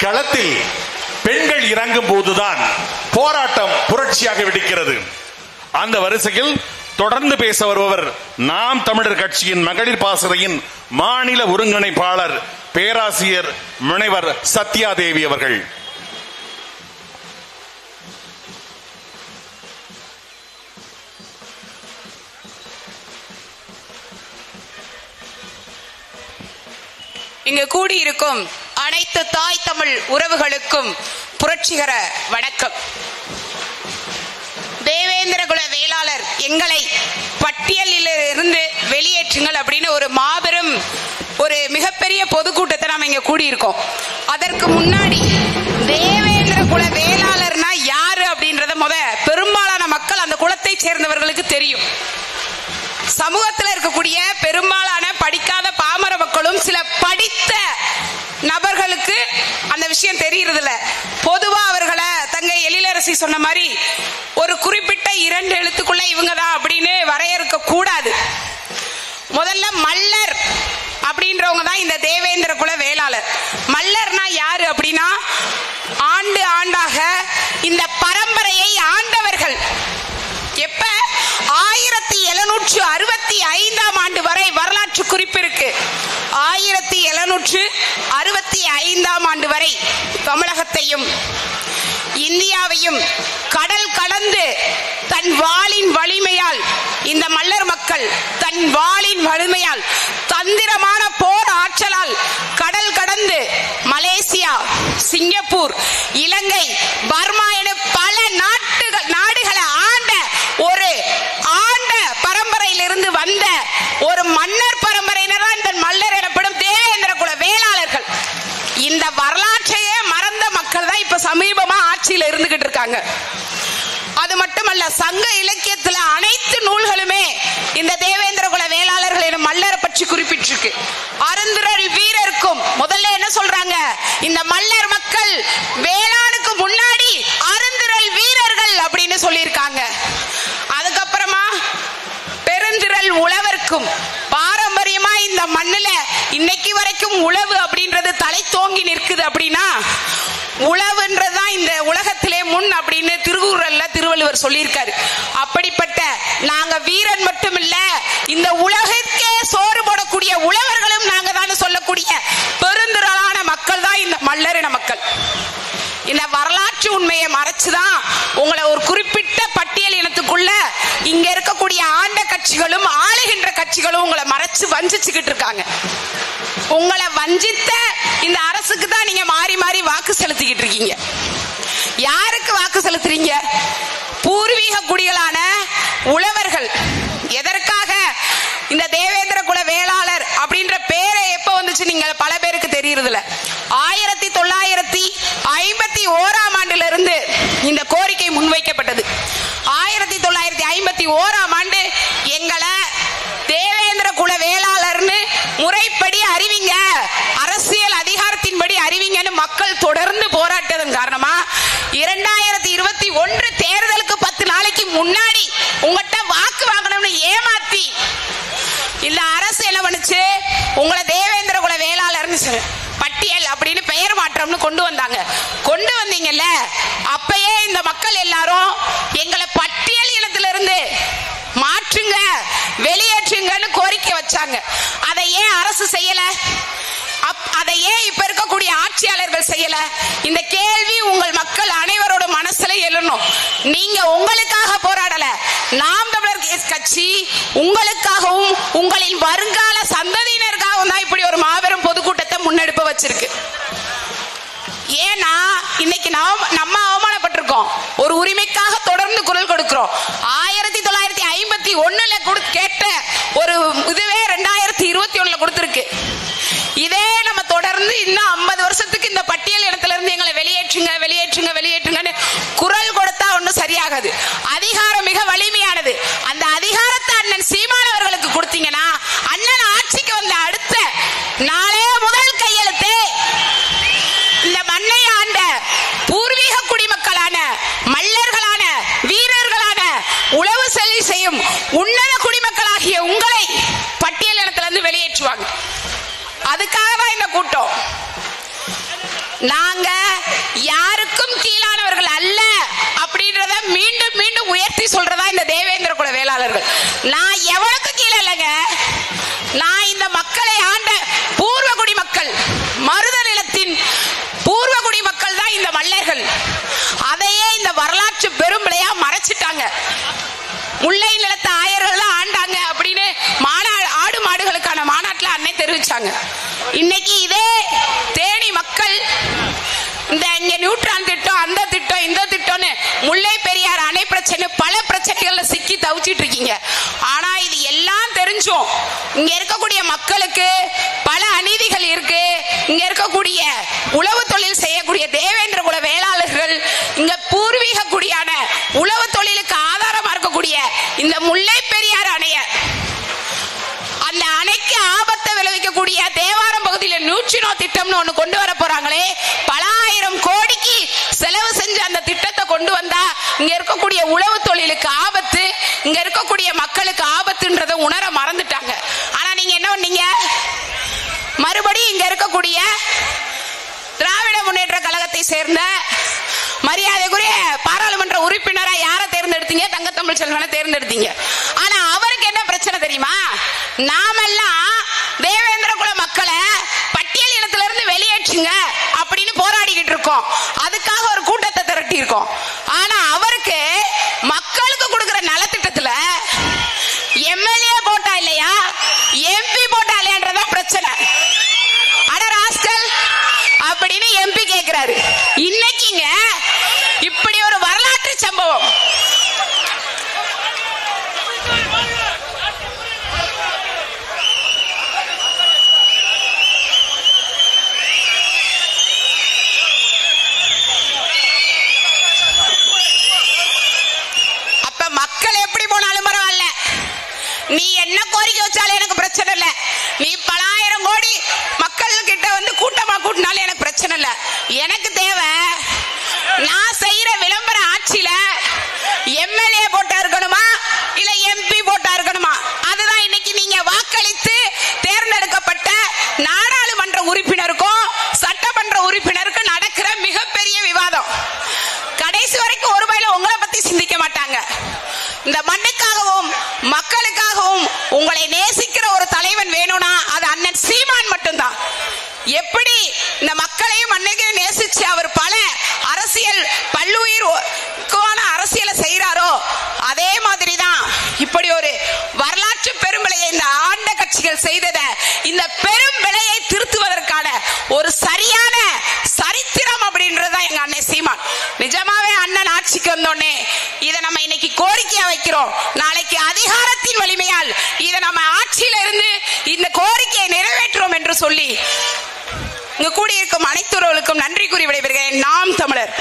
களத்தில் பெண்கள் இறங்கும் போதுதான் போராட்டம் புரட்சியாக வெடிக்கிறது. அந்த வரிசையில் தொடர்ந்து பேச வருபவர் நாம் தமிழர் கட்சியின் மகளிர் பாசறையின் மாநில ஒருங்கிணைப்பாளர் பேராசிரியர் முனைவர் சத்யாதேவி அவர்கள். இங்கு கூடியிருக்கும் அனைத்து தாய் தமிழ் உறவுகளுக்கும் புரட்சிகர வணக்கம். தேவேந்திர குல வேளாளர் எங்களை பட்டியலில் இருந்து வெளியேற்றுங்கள் அப்படின்னு ஒரு மாபெரும் ஒரு மிகப்பெரிய பொதுக்கூட்டத்தை நாம் இங்கே கூடியிருக்கோம். அதற்கு முன்னாடி தேவேந்திர குல வேளாளர்னா யாரு அப்படின்றத முத பெரும்பாலான மக்கள் அந்த குலத்தை சேர்ந்தவர்களுக்கு தெரியும். சமூகத்தில் இருக்கக்கூடிய பெரும்பாலான படிக்காத பாமர மக்களும் சில படித்த நபர்களுக்கு அந்த விஷயம் தெரியறது இல்ல பொதுவா அவர்களை தங்க எழிலரசி சொன்ன மாதிரி ஒரு குறிப்பிட்ட இரண்டு எழுத்துக்குள்ள இவங்க தான் அப்படின்னு வரையறுக்க கூடாது. முதல்ல மல்லர் அப்படின்றவங்க தான் இந்த தேவேந்திர குல வேளாளர். மல்லர்னா யாரு அப்படின்னா ஆண்டு ஆண்டாக இந்த பரம்பரையை ஆண்டவர்கள். எப்ப? ஆயிரத்தி எழுநூற்று அறுபத்தி ஐந்தாம் ஆண்டு வரை வரலாற்று குறிப்பு இருக்கு. ஆயிரத்தி எழுநூற்று அறுபத்தி ஐந்தாம் ஆண்டு வரை தமிழகத்தையும் இந்தியாவையும் கடல் கடந்து தன் வாளின் வலிமையால் இந்த மல்லர் மக்கள் தன் வாளின் வலிமையால் தந்திரமான போர் ஆற்றலால் கடல் கடந்து மலேசியா சிங்கப்பூர் இலங்கை பர என பல நாட்டுகள் நாடுகளை ஆண்ட ஒரு ஆண்ட பரம்பரையிலிருந்து வந்த ஒரு மன்னர் பரம்பரையினர் தான் இந்த மல்லர் எனப்படும் தேவேந்திர குல வேளாளர்கள் இந்த வரலாற்றையே மறந்த மக்கள் தான் இப்ப சமீபமா ஆட்சியில இருக்காங்க. அது மட்டுமல்ல சங்க இலக்கியத்துல அனைத்து நூல்களுமே இந்த தேவேந்திர குல வேளாளர்கள் எனும் மல்லரை பற்றி குறிப்பிட்டிருக்கு. அருந்துரல் வீரருக்கும் முதல்ல என்ன சொல்றாங்க? இந்த மல்லர் மக்கள் வேளாணுக்கு முன்னாடி அருந்துரல் வீரர்கள் அப்படின்னு சொல்லியிருக்காங்க. அதுக்கப்புறமா பெருந்திரல் உழவர்க்கும் இன்னைக்கு வரைக்கும் உழவு அப்படின்றது தலை தோங்கி நிற்குது அப்படின்னா உழவுன்றதுதான் இந்த உலகத்திலே முன் அப்படின்னு திருக்குறள்ல திருவள்ளுவர் சொல்லியிருக்காரு. அப்படிப்பட்ட நாங்க வீரன் மட்டும் இல்ல இந்த உலகிற்கே சோறு போடக்கூடிய உழவர்களும் நாங்க தான் சொல்லக்கூடிய பெருந்திரளான மக்கள் தான் இந்த மல்லரின மக்கள். இந்த வரலாற்று உண்மையை மறைச்சுதான் உங்களை ஒரு குறிப்பிட்ட பட்டியல் இனத்துக்குள்ள இங்க இருக்கக்கூடிய ஆண்ட கட்சிகளும் ஆளுகின்ற கட்சிகளும் உங்களை மறைச்சு வஞ்சிச்சுக்கிட்டு இருக்காங்க. உங்களை வஞ்சித்த இந்த அரசுக்கு தான் நீங்க மாறி மாறி வாக்கு செலுத்திக்கிட்டு இருக்கீங்க. யாருக்கு வாக்கு செலுத்துறீங்க? பூர்வீக குடிகளான உழவர்கள். எதற்காக இந்த தேவேந்திர குல வேளாளர் அப்படின்ற பேரை எப்ப வந்துச்சு நீங்க? பல பேருக்கு தெரியறதில்ல. ஆயிரத்தி தொள்ளாயிரத்தி ஐம்பத்தி ஓர இருந்து இந்த கோரிக்கை முன்வைக்கப்பட்டது. ஆயிரத்தி தொள்ளாயிரத்தி ஐம்பத்தி ஓராம் ஆண்டு எங்களை தேவேந்திர குல வேளாளர்னு முறைப்படி அறிவிங்க. அரசியல் அதிகாரத்தின்படி அறிவிங்கன்னு மக்கள் தொடர்ந்து போராட்டதன் காரணமா இரண்டாயிரத்தி இருபத்தி ஒன்று தேர்தலுக்கு பத்து நாளைக்கு முன்னாடி உங்கள்கிட்ட வாக்கு வாங்கணும்னு ஏமாத்தி இந்த அரசு என்ன பண்ணுச்சு? உங்களை தேவேந்திர குல வேளாளர்னு சொல்லு. பட்டியல் அப்படின்னு பெயர் மாற்றம்னு கொண்டு வந்தாங்க. கொண்டு வந்தீங்கல்ல அப்பயே இந்த மக்கள் எல்லாரும் எங்களை பட்டியல் இனத்திலிருந்து மாற்றுங்க வெளியேற்றுங்கன்னு கோரிக்கை வச்சாங்க. அதை ஏன் அரசு செய்யல? அதை ஏன் இப்ப இருக்கக்கூடிய ஆட்சியாளர்கள் செய்யல? இந்த கேள்வி உங்கள் மக்கள் அனைவரோட மனசுல எழணும். நீங்க உங்களுக்காக போராடல. நாம் தமிழர் கட்சி உங்களுக்காகவும் உங்களின் வருங்கால சந்ததியினருக்காகவும் தான் இப்படி ஒரு மாபெரும் பொதுக்கூட்டத்தை முன்னெடுப்பு வச்சிருக்கு. ஏன்னா இன்னைக்கு நாம் நம்ம அவமானப்பட்டிருக்கோம். ஒரு உரிமைக்காக தொடர்ந்து குரல் கொடுக்கிறோம். ஆயிரத்தி தொள்ளாயிரத்தி ஐம்பத்தி ஒண்ணுல கொடு கேட்ட ஒரு இதுவே ரெண்டாயிரத்தி இருபத்தி ஒண்ணுல கொடுத்துருக்கு. இதே நம்ம தொடர்ந்து இன்னும் ஐம்பது வருஷத்துக்கு இந்த பட்டியல் இடத்துல இருந்து எங்களை வெளியேற்றுங்க வெளியேற்றுங்க வெளியேற்றுங்கன்னு குரல் கொடுத்தா ஒன்றும் சரியாகாது. அதிகாரம் மிக வலிமையானது. அந்த அதிகாரத்தை அண்ணன் சீமான கொடுத்தீங்கன்னா அண்ணன் ஆட்சிக்கு வந்த அடுத்த நாளே முதல் கையெழுத்து இந்த மண்ணை ஆண்ட பூர்வீக குடிமக்களான மல்லர்களான வீரர்களான உழவு செல்வி செய்யும் உன்னத குடிமக்களாகிய உங்களை பட்டியல் இனத்திலிருந்து வெளியேற்றுவாங்க அதுக்காக தான் இந்த கூட்டம் நாங்க யாருக்கும் கீழானவர்கள் அல்ல அப்படின்றத மீண்டும் மீண்டும் உயர்த்தி சொல்றதா இந்த தேவேந்திர குல வேளாளர்கள். நான் எவனுக்கும் கீழே இல்லைங்க. நான் இந்த மக்களை ஆண்ட பூர்வகுடி மக்கள் மருத நிலத்தின் பூர்வகுடி மக்கள் தான் இந்த மல்லர்கள் அதையே இந்த வரலாற்று பெரும்பிளையா மறைச்சிட்டாங்க. முல்லை நிலத்த ஆயர்கள் தான் ஆண்டாங்க அப்படின்னு மாநாடு ஆடு மாடுகளுக்கான மாநாட்டில் அன்னை தெரிவிச்சாங்க. இன்னைக்கு இதே பிரச்சனை பல பிரச்சனைகள்ல சிக்கி தவிச்சிட்டு இருக்கீங்க ஆனா இது எல்லாம் தெரிஞ்சும். இங்க இருக்கக்கூடிய மக்களுக்கு பல அநீதிகள் இருக்கு. இங்க இருக்கக்கூடிய உழவு தொழில் செய்யக்கூடிய தேவேந்திர குல வேளாளர்கள் இங்க பூர்வீக குடியான உழவு தொழிலுக்கு ஆதாரமா இருக்கக்கூடிய இந்த முல்லை பெரியார் அணைய அந்த அணைக்கு ஆபத்தை விளைவிக்கக்கூடிய தேவாரம் பகுதியில் நூற்றினோ திட்டம்னு ஒண்ணு கொண்டு வர போறாங்களே பல ஆயிரம் கோடிக்கு செலவு செஞ்சு அந்த திட்டத்தை கொண்டு வந்தா இங்க இருக்கக்கூடிய உழவு தொழிலுக்கு ஆபத்து இங்க இருக்கக்கூடிய மக்களுக்கு ஆபத்துன்றத உணர மறந்துட்டாங்க. ஆனா நீங்க என்ன பண்ணீங்க? மறுபடியும் இங்க இருக்கக்கூடிய திராவிட முன்னேற்ற கழகத்தை சேர்ந்த மரியாதைக்குரிய பாராளுமன்ற உறுப்பினரா யாரை தேர்ந்தெடுத்தீங்க? தங்கத்தமிழ் செல்வனை தேர்ந்தெடுத்தீங்க. ஆனா அவருக்கு என்ன பிரச்சனை தெரியுமா? நாமெல்லாம் தேவேந்திர குல மக்களை பட்டியல் இனத்திலிருந்து வெளியேற்றுங்க அப்படின்னு போராடிக்கிட்டு இருக்கோம். அதுக்காக ஒரு கூட்டத்தை திரட்டி இருக்கோம் இன்னைக்குங்க இப்படி ஒரு வரலாற்று சம்பவம். அப்ப மக்கள் எப்படி போனாலும் பரவாயில்ல. நீ என்ன கோரிக்கை வச்சாலும் எனக்கு பிரச்சனை இல்ல. நீ பலாயிரம் கோடி மக்கள் கிட்ட வந்து கூட்டமா கூட்டினாலும் எனக்கு பிரச்சனை இல்ல. எனக்கு தேவை உங்களை நேசிக்கிற ஒரு தலைவன் வேணும்னா அது அண்ணன் சீமான் மட்டும்தான். எப்படி இந்த மக்களையும் மண்ணுக்கு நேசிச்சு அவர் பல அரசியல் பல்லுயிர்க்கான அரசியலை செய்யறாரோ அதே மாதிரி தான் இப்படி ஒரு வரலாற்று பெரும்பிளையை இந்த ஆண்ட கட்சிகள் செய்தத இந்த பெரும் விலையை திருத்துவதற்கான ஒரு சரியான சரித்திரம் அப்படின்றதுதான் எங்க அண்ணன் சீமான். நிஜமாவே அண்ணன் ஆட்சிக்கு வந்தோடனே இதை நம்ம இன்னைக்கு கோரிக்கையா வைக்கிறோம். அதிகாரத்தின் வலிமையால் இதை நம்ம ஆட்சியில இருந்து இந்த கோரிக்கையை நிறைவேற்றுவோம் என்று சொல்லி இங்கு கூடியிருக்கும் அனைத்துறவுகளுக்கும் நன்றி கூறி விடைபெறுகிறேன். நாம் தமிழர்.